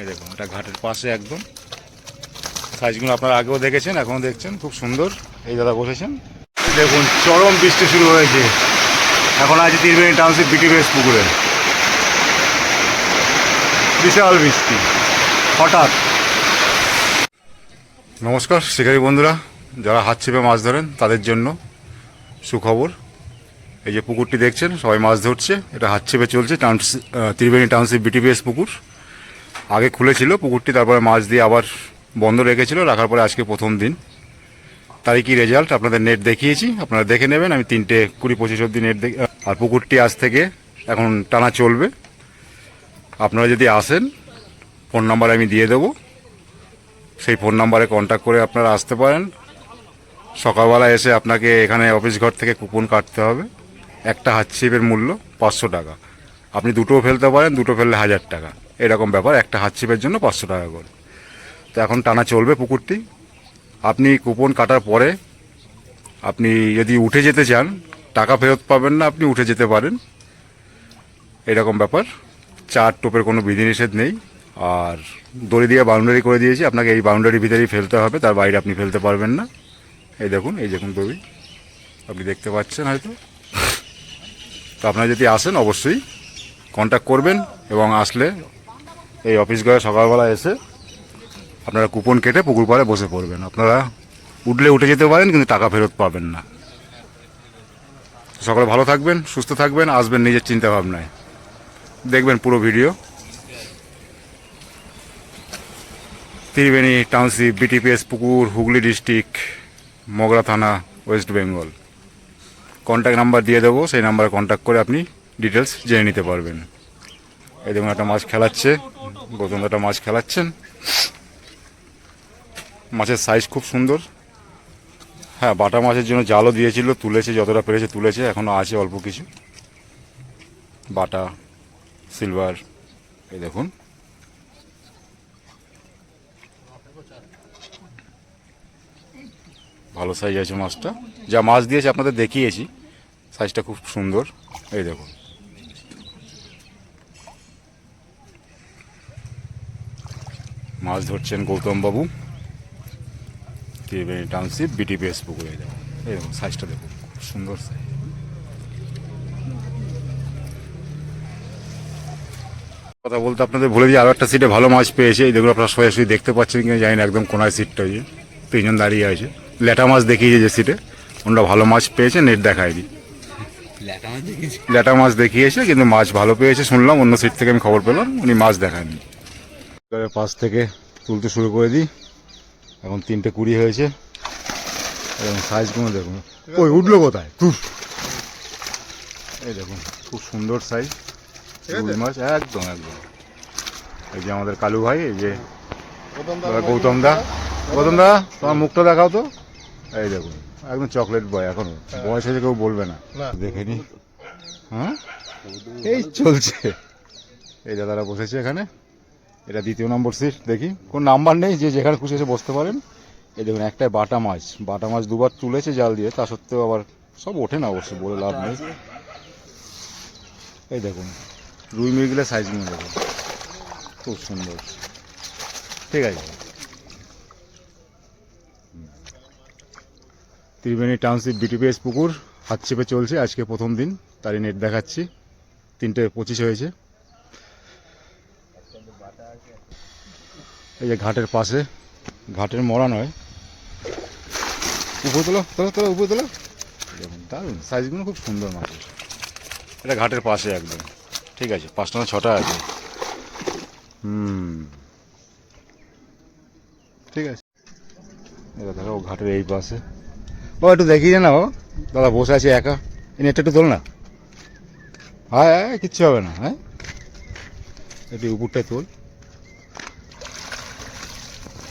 এই দেখুন, এটা ঘাটের পাশে একদম। সাইজগুলো আপনারা আগেও দেখেছেন, এখনও দেখছেন, খুব সুন্দর। এই দাদা বসেছেন। দেখুন, চরম বৃষ্টি শুরু হয়েছে। এখন আছে তিরবেণী টাউনশিপ বিটিভিএস পুকুরে। বিশাল বৃষ্টি, হঠাৎ। নমস্কার, শিকারী বন্ধুরা, যারা হাত ছিপে মাছ ধরেন, তাদের জন্য সুখবর। এই যে পুকুরটি দেখছেন, সবাই মাছ ধরছে, এটা হাত ছিপে চলছে টাউনশিপ ত্রিবেণী টাউনশিপ বিটিপিএস পুকুর। আগে খুলেছিল পুকুরটি, তারপরে মাছ দিয়ে আবার বন্ধ রেখেছিল, রাখার পরে আজকে প্রথম দিন। তারই কি রেজাল্ট আপনাদের নেট দেখিয়েছি, আপনারা দেখে নেবেন। আমি তিনটে কুড়ি পঁচিশ অব্দি নেট দেখি আর পুকুরটি আজ থেকে এখন টানা চলবে। আপনারা যদি আসেন ফোন নাম্বার আমি দিয়ে দেবো। সেই ফোন নাম্বারে কন্ট্যাক্ট করে আপনারা আসতে পারেন। সকালবেলা এসে আপনাকে এখানে অফিস ঘর থেকে কুপন কাটতে হবে। একটা হাতছিপের মূল্য পাঁচশো টাকা। আপনি দুটোও ফেলতে পারেন, দুটো ফেললে হাজার টাকা। এরকম ব্যাপার, একটা হাতছিপের জন্য পাঁচশো টাকা করে। তো এখন টানা চলবে পুকুরটি। আপনি কুপন কাটার পরে আপনি যদি উঠে যেতে চান, টাকা ফেরত পাবেন না, আপনি উঠে যেতে পারেন। এরকম ব্যাপার। চার টোপের কোনো বিধিনিষেধ নেই। আর দড়ি দিয়ে বাউন্ডারি করে দিয়েছি, আপনাকে এই বাউন্ডারির ভিতরেই ফেলতে হবে, তার বাইরে আপনি ফেলতে পারবেন না। এই দেখুন এই দেখুন দড়ি। আপনি দেখতে পাচ্ছেন হয়তো। তো আপনারা যদি আসেন, অবশ্যই কন্ট্যাক্ট করবেন এবং আসলে এই অফিস ঘরে সকালবেলা এসে আপনারা কুপন কেটে পুকুর পাড়ে বসে পড়বেন। আপনারা উঠলে উঠে যেতে পারেন, কিন্তু টাকা ফেরত পাবেন না। সকলে ভালো থাকবেন, সুস্থ থাকবেন, আসবেন নিজের চিন্তা ভাবনায় দেখবেন পুরো ভিডিও ত্রিবেণী টাউনশিপ বিটিপিএস পুকুর, হুগলি ডিস্ট্রিক্ট মগরা থানা ওয়েস্ট বেঙ্গল কন্ট্যাক্ট নাম্বার দিয়ে দেবো, সেই নাম্বারে কন্ট্যাক্ট করে আপনি ডিটেলস জেনে নিতে পারবেন। এই দেখুন একটা মাছ খেলাচ্ছে, গৌতম একটা মাছ খেলাচ্ছেন। মাছের সাইজ খুব সুন্দর। হ্যাঁ বাটা মাছের জন্য জালও দিয়েছিল, তুলেছে, যতটা পেরেছে তুলেছে এখনও আছে অল্প কিছু। বাটা সিলভার এই দেখুন। ভালো সাইজ আছে মাছটা। যা মাছ দিয়েছে আপনাদের দেখিয়েছি সাইজটা খুব সুন্দর, এই দেখুন। মাছ ধরছেন গৌতম বাবু ত্রিবেণী টাউনশিপ বিটিপিএস পুকুরে এই দেখুন সাইজটা দেখুন খুব সুন্দর সাইজ কথা বলতে আপনাদের বলে দিই আরও একটা সিটে ভালো মাছ পেয়েছে। এই দেখুন আপনারা সোজাসুজি দেখতে পাচ্ছেন কিনা জানি না একদম কোনায় সিটটা যে। তিনজন দাঁড়িয়ে আছে। ল্যাটা মাছ দেখিয়েছে যে সিটে ওনারা ভালো মাছ পেয়েছে নেট দেখায় দেখায়নি। ল্যাটা মাছ দেখিয়েছে? কিন্তু মাছ ভালো পেয়েছে শুনলাম অন্য সিট থেকে আমি খবর পেলাম উনি মাছ দেখাননি এবারে পাশ থেকে তুলতে শুরু করে দিই। এখন তিনটে কুড়ি হয়েছে। এবং সাইজগুলো দেখুন। ওই উঠল কোথায়? তুফ এই দেখুন খুব সুন্দর সাইজ রুই মাছ একদম একদম। এই যে আমাদের কালু ভাই এই যে গৌতম দা গৌতম দা। তোমার মুখটা দেখাও তো। এই দেখুন একদম চকলেট বয় এখনও। বয়স হয়েছে কেউ বলবে না। দেখে নি হ্যাঁ? এই চলছে। এই দাদারা বসেছে এখানে। এটা দ্বিতীয় নম্বর সিট দেখি। কোন নাম্বার নেই, যে যেখানে খুশি এসে বসতে পারেন। এই দেখুন একটাই বাটা মাছ। বাটা মাছ দুবার তুলেছে জাল দিয়ে, তা সত্ত্বেও আবার সব ওঠে না অবশ্যই বলে লাভ নেই। এই দেখুন, রুই মিরগুলো নিয়ে দেখুন। খুব সুন্দর। ঠিক আছে। ত্রিবেণী টাউনশিপ বিটিপিএস পুকুর হাত চেপে চলছে, আজকে প্রথম দিন, তারই নেট দেখাচ্ছি। তিনটে পঁচিশ হয়েছে। এই যে ঘাটের পাশে, ঘাটের মরা নয়। উপর তোলো তোলো তোলো, উপর তোলো। দেখুন, দারুণ। সাইজগুলো খুব সুন্দর মাছের এটা ঘাটের পাশে একদম। ঠিক আছে, পাঁচটা না ছটা আছে। হুম। ঠিক আছে। এবার দেখো ঘাটের এই পাশে। ও একটু দেখিয়ে না ও দাদা বসে আছে একা। নেটটা একটু তোল না। হ্যাঁ হ্যাঁ কিচ্ছু হবে না হ্যাঁ? একটু উপরটায় তোল।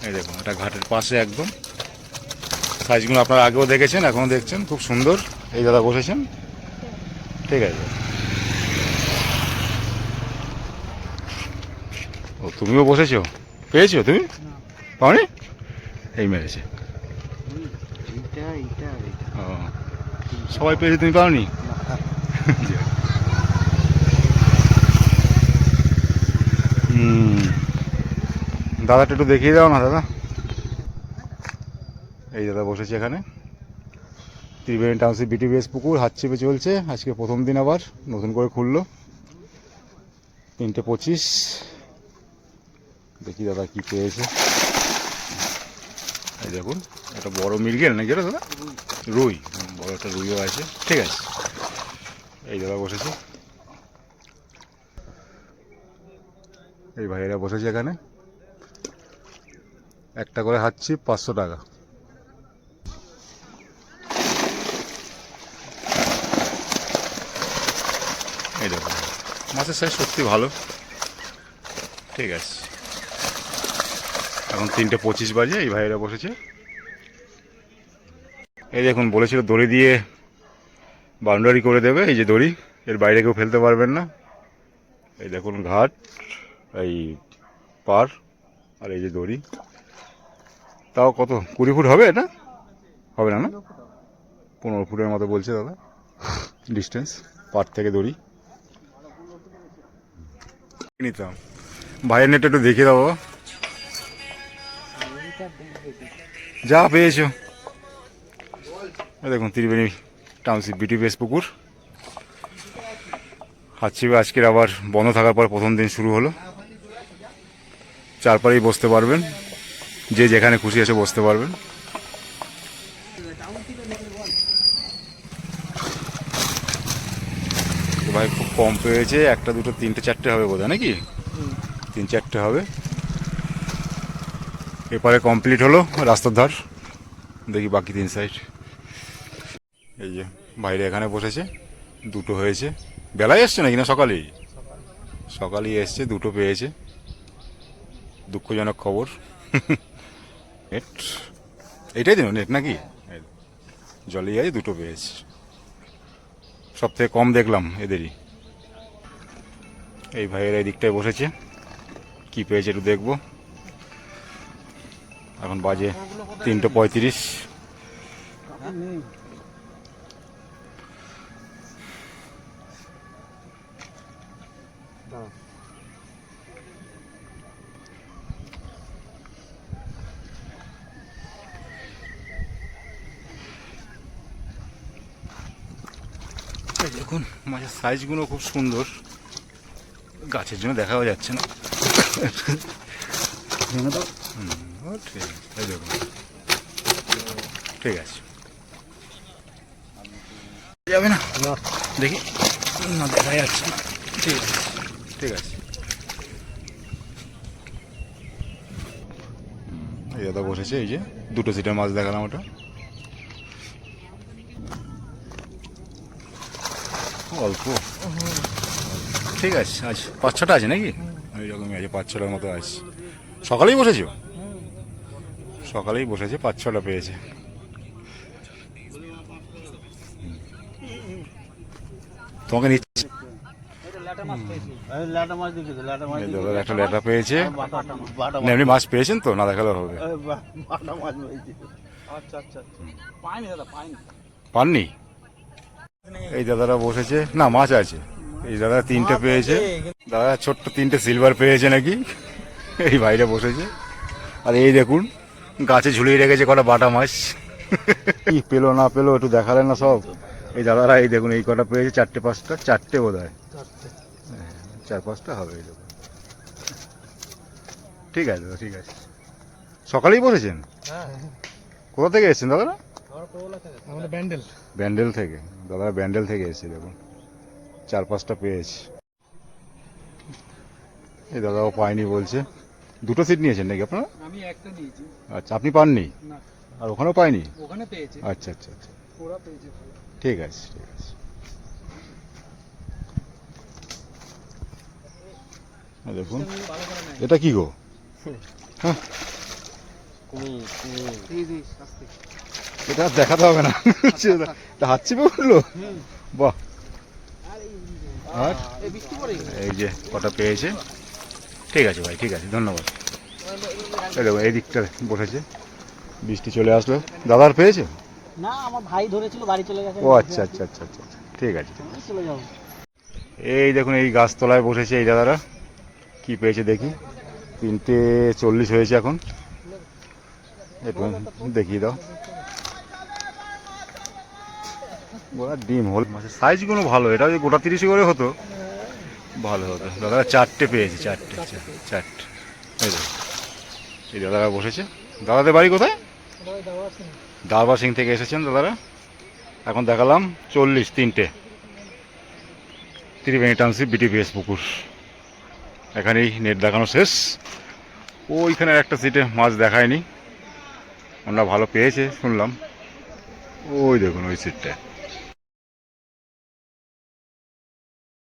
এই দেখুন এটা ঘাটের পাশে একদম। সাইজগুলো আপনারা আগেও দেখেছেন এখনও দেখছেন খুব সুন্দর। এই দাদা বসেছেন? ঠিক আছে। ও তুমিও বসেছো? পেয়েছ তুমি? পাওনি? এই মেরেছে। ও সবাই পেয়েছে তুমি পাওনি? দাদাটা একটু দেখিয়ে দাও না, দাদা। এই দাদা বসেছে এখানে। ত্রিবেণী টাউনশিপ বিটিবিএস পুকুর, হাত চেপে চলছে। আজকে প্রথম দিন আবার, নতুন করে খুললো। তিনটে পঁচিশ। দেখি দাদা কি পেয়েছে। এই দেখুন, একটা বড় মির্গেল নাকি দাদা? রুই। বড় একটা রুইও আছে। ঠিক আছে। এই দাদা বসেছে। এই ভাইয়েরা বসেছে এখানে। একটা করে হাঁচ্ছি পাঁচশো টাকা। এই দেখুন মাছের সাইজ সত্যি ভালো। ঠিক আছে। এখন তিনটে পঁচিশ বাজে, এই ভাইয়েরা বসেছে। এই দেখুন, বলেছিল দড়ি দিয়ে বাউন্ডারি করে দেবে, এই যে দড়ি। এর বাইরে কেউ ফেলতে পারবেন না। এই দেখুন ঘাট। এই পার আর এই যে দড়ি। তাও কত? কুড়ি ফুট হবে এটা হবে না না? পনেরো ফুটের মতো বলছে দাদা। ডিস্টেন্স পার থেকে দড়ি। নিতাম। ভাইয়ের নেটটা একটু দেখে দাও যা পেয়েছ। দেখুন, ত্রিবেণী টাউনশিপ বিটিপিএস পুকুর। হাতছিবে আজকের আবার বন্ধ থাকার পর প্রথম দিন শুরু হলো। চারপারেই বসতে পারবেন। যে যেখানে খুশি এসে বসতে পারবেন। ভাই খুব কম পেয়েছে, একটা, দুটো, তিনটে, চারটে হবে বোধহয় নাকি? তিন, চারটে হবে। এপারে কমপ্লিট হলো রাস্তার ধার। দেখি বাকি তিন সাইড এই যে বাইরে এখানে বসেছে, দুটো হয়েছে। বেলায় এসছে নাকি না সকালেই? সকালেই এসছে, দুটো পেয়েছে। দুঃখজনক খবর। নেট। এটাই দিন, নেট নাকি? জলে যাই দুটো পেয়েছে সব থেকে কম দেখলাম এদেরই। এই ভাইয়েরা এই দিকটায় বসেছে। কি পেয়েছে একটু দেখব। এখন বাজে তিনটে পঁয়ত্রিশ এই দেখুন মাছের সাইজগুলো খুব সুন্দর। গাছের জন্য দেখাও যাচ্ছে না। ঠিক আছে, ঠিক আছে। যাবে না? দেখি। না দেখা যাচ্ছে ঠিক আছে ঠিক আছে। এই দাদা বসেছে এই যে দুটো সিটের মাছ দেখালাম ওটা। অল্প। ঠিক আছে আজ পাঁচ ছটা আছে নাকি? এইরকমই আছে পাঁচ ছটার মতো আছে। সকালেই বসেছো? সকালেই বসেছে পাঁচ ছটা পেয়েছে। তোমাকে নিচ্ছে? একটা লেটা পেয়েছে। এমনি মাছ পেয়েছেন তো? না দেখালে হবে। আচ্ছা আচ্ছা পাইনি পাননি? এই দাদারা বসেছে। না মাছ আছে। এই দাদা তিনটে পেয়েছে। দাদা ছোট্ট তিনটে সিলভার পেয়েছে নাকি? এই বাইরে বসেছে। আর এই দেখুন গাছে ঝুলিয়ে রেখেছে কটা বাটা মাছ। কি পেল না পেল একটু দেখালেন না সব। এই দাদারা এই দেখুন এই কটা পেয়েছে চারটে পাঁচটা চারটে বোধ হয় চার পাঁচটা হবে এই দেখুন। ঠিক আছে দাদা ঠিক আছে। সকালেই বসেছেন? হ্যাঁ। কোথা থেকে এসেছেন দাদারা? ব্যান্ডেল। ব্যান্ডেল থেকে। দাদা ব্যান্ডেল থেকে এসেছে দেখুন। চার পাঁচটা পেয়েছে। এই দাদাও পায়নি বলছে। দুটো সিট নিয়েছেন নাকি আপনারা? আমি একটা নিয়েছি। আচ্ছা আপনি পাননি? আর ওখানেও পাইনি ওখানে পেয়েছি। আচ্ছা আচ্ছা আচ্ছা। ওরা পেয়েছে ঠিক আছে ঠিক আছে। এই দেখুন। এটা কি গো? হ্যাঁ। এটা দেখাতে হবে না। হাত চেপে উঠল বাহ। আর এই যে কটা পেয়েছে? ঠিক আছে ভাই ঠিক আছে ধন্যবাদ। এই দেখো এই দিকটা বসেছে। বৃষ্টি চলে আসলো। দাদার পেয়েছে? না আমার ভাই ধরেছিল বাড়ি চলে গেছে। ও আচ্ছা আচ্ছা আচ্ছা আচ্ছা আচ্ছা। ঠিক আছে ঠিক আছে। চলে যাব। এই দেখুন এই গাছতলায় বসেছে এই দাদারা। কি পেয়েছে দেখি। তিনটে চল্লিশ হয়েছে এখন। একটু দেখিয়ে দাও। গোটা ডিম, হল মাছের সাইজগুলো ভালো, এটা যদি গোটা তিরিশ করে হতো, ভালো হতো। দাদারা চারটে পেয়েছে, চারটে চারটে। এই এই দাদারা বসেছে। দাদাদের বাড়ি কোথায়? দারবা সিং থেকে এসেছেন দাদারা। এখন দেখালাম চল্লিশ, তিনটে। ত্রিবেণী টাউনশিপ বিটিপিএস পুকুর। এখানেই নেট দেখানো শেষ। ওইখানে একটা সিটে মাছ দেখায়নি। ওনারা ভালো পেয়েছে, শুনলাম। ওই দেখুন, ওই সিটটা